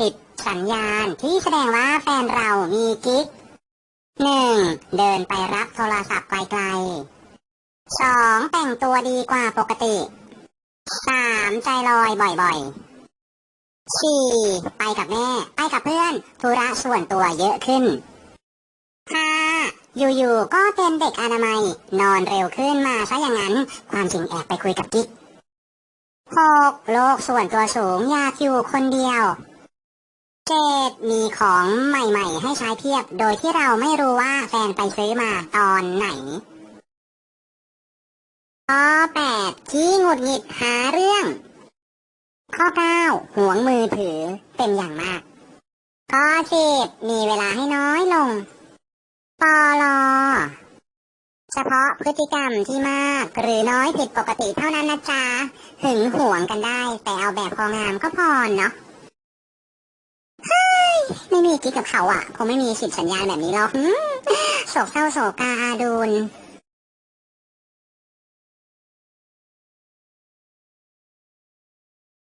สิบสัญญาณที่แสดงว่าแฟนเรามีกิ๊กหนึ่งเดินไปรับโทรศัพท์ไกลๆสองแต่งตัวดีกว่าปกติสามใจลอยบ่อยๆสี่ไปกับแม่ ไปกับเพื่อนธุระส่วนตัวเยอะขึ้นห้าอยู่ๆก็เป็นเด็กอนามัย นอนเร็วขึ้นมาซะอย่างนั้น ความจริงแอบไปคุยกับกิ๊กหกโลกส่วนตัวสูงอยากอยู่คนเดียว เจ็ดมีของใหม่ๆ ให้ใช้เพียบ โดยที่เราไม่รู้ว่าแฟนไปซื้อมาตอนไหนข้อแปดที่หงุดหงิดหาเรื่อง ข้อเก้าหวงมือถือเป็นอย่างมาก ข้อสิบมีเวลาให้น้อยลงปอลอเฉพาะพฤติกรรมที่มาก หรือน้อยผิดปกติเท่านั้นนะจ๊ะหึงหวงกันได้ แต่เอาแบบพองามก็พอเนาะ ไม่มีกิ๊กกับเขาอะคงไม่มีสิทธิสัญญาณแบบนี้หรอกโศกเศร้าโศกาอาดูล